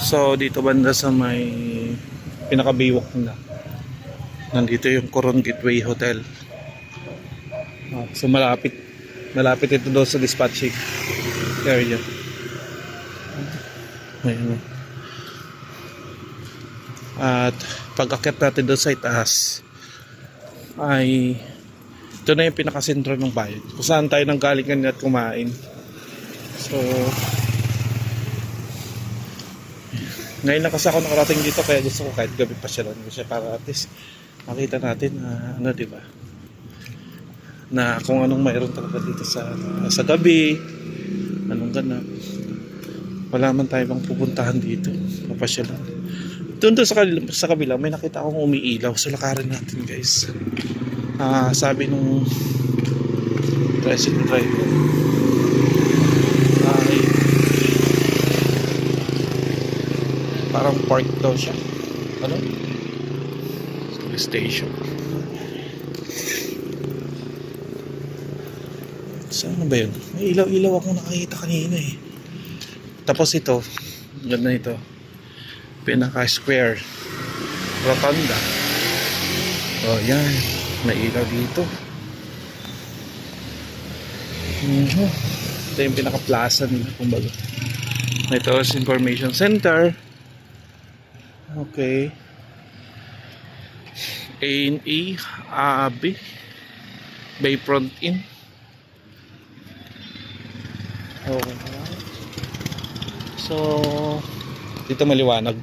So, dito banda sa may pinaka-baywalk nila. Nandito yung Coron Gateway Hotel. Ah, so, malapit. Malapit ito doon sa dispatching area. Ayan. oh. At pag akit natin doon sa itaas, ay ito na yung pinakasentro ng bayan. Kung saan tayo nang galing kanina at kumain. So, ngayon na kasi ako nakarating dito kaya gusto ko kahit gabi pa siya lang siya para at least makita natin na ano, di ba? Na kung anong mayroon talaga dito sa sa gabi, anong ganap. Wala man tayo bang pupuntahan dito. Papasya lang. Doon doon sa, kabila, sa kabila, may nakita akong umiilaw. So, lakarin natin, guys. Ah, sabi nung tricycle driver ay parang park daw siya. Ano? Police station. Saan ba yun? May ilaw-ilaw akong nakakita kanina eh. Tapos ito, ganda nito. Pinaka-square. Rotunda. Oh, yan. May ilaw dito. Mhm. Ito yung pinaka-plaza nila, kumbaga. Ito is Information Center. Okay. A&E, Aabi, Bayfront Inn. Okay. So, dito maliwanag.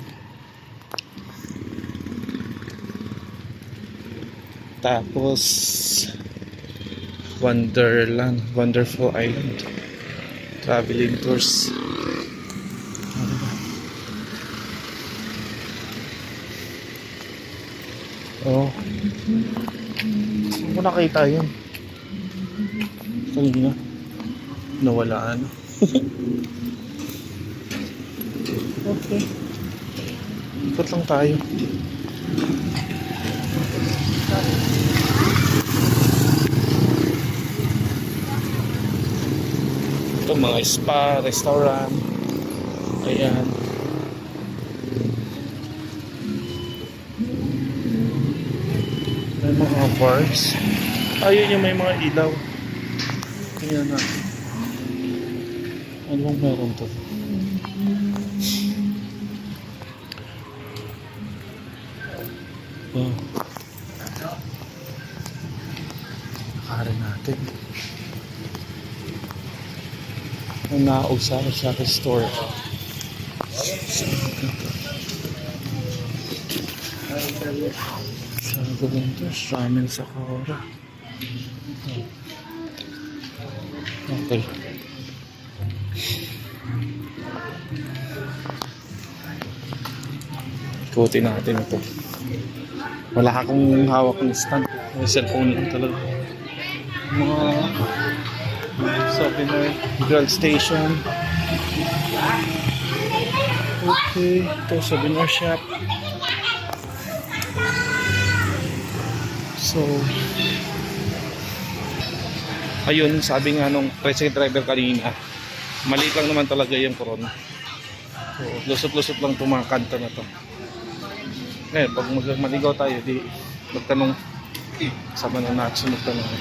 Tapos, Wonderland, Wonderful Island. Traveling tours. Oh. Saan ko nakita yun? Kanina. Nawala ano. okay. Ikot lang tayo. Ito mga spa, restaurant. Ayan. May mga bars. Ayun yung may mga ilaw. Tingnan natin. Ano bang meron to? Wow. Nakarin natin. Ang nausa sa store. Sa Juventus, ramen sa Kora. Okay. Ikutin natin ito. Wala akong hawak ng stand. May cellphone lang talaga. Mga souvenir, girl station. Okay, ito souvenir shop. So, ayun, sabi nga nung tricycle driver kanina, maliit lang naman talaga yung corona. So, lusot-lusot lang itong mga kanta na to. Ngayon, pag maligaw tayo, di magtanong sama na natin sunod tanong.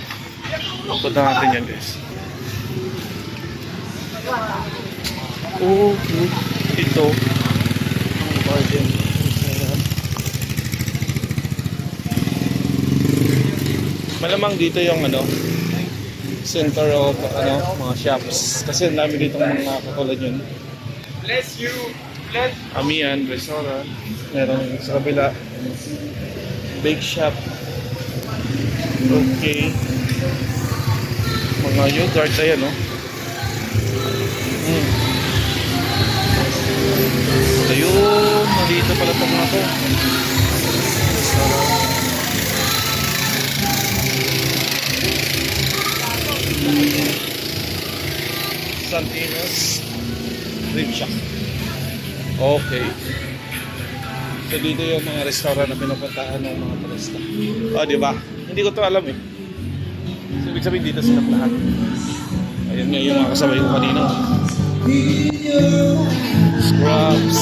Punta natin yan guys. Okay. Ito. Ang garden. Ayan. Malamang dito yung ano, center of ano, mga shops. Kasi ang dami dito mga katulad yun. Bless you. Bless. Amihan, restaurant. Meron sa kabila. Bake shop. Okay. Mga yogurt, ayan no. Mm. Yes. Rim shop. Okay. So dito yung mga restaurant na pinupuntaan ng mga turista. O, oh, di ba? Hindi ko to alam eh. So, ibig sabihin dito sila lahat. Ayun nga yung mga kasabay ko kanina. Scrubs.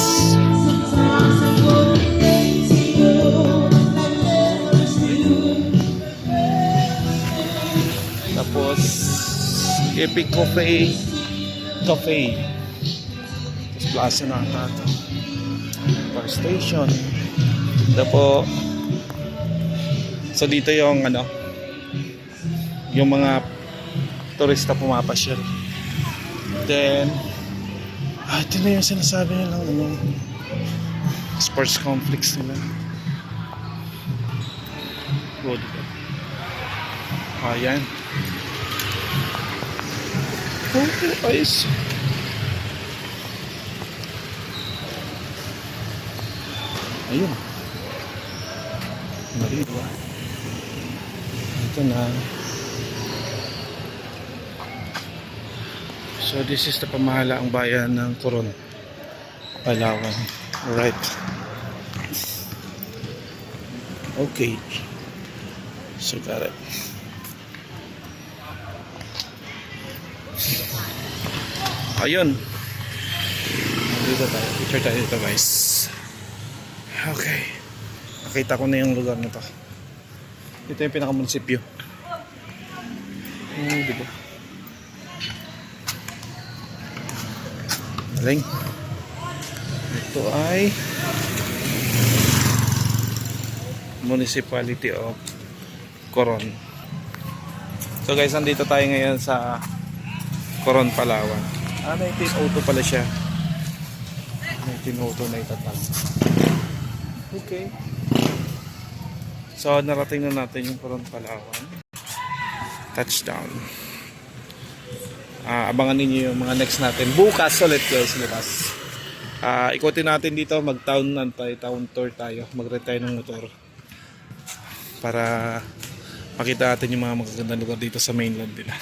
Tapos, Epic Coffee. Cafe. Tapos plaza na ata ito. Bar station. Ito po. So dito yung ano, yung mga turista pumapasyal. Then, ah, ito na yung sinasabi nila, ano, sports complex nila. Good. Ayan. Oh, ayos. Ayun. Mariwa. Ito na. So this is the pamahalaang bayan ng Coron, Palawan. Alright. Okay. So got it. Ayun. Dito tayo. Picture tayo dito guys. Okay. Nakita ko na yung lugar na to. Ito yung pinakamunisipyo. Hmm, di ba? Galing. Ito ay Municipality of Coron. So guys, nandito tayo ngayon sa Coron, Palawan. Ah, 1902 pala siya. 1902 na itatag. Okay. So, narating na natin yung Coron, Palawan. Touchdown. Ah, abangan ninyo yung mga next natin. Bukas ulit guys, bukas. Ah, ikutin natin dito, mag-town na tayo, town tour tayo. Mag-ride tayo ng motor. Para makita natin yung mga magagandang lugar dito sa mainland nila.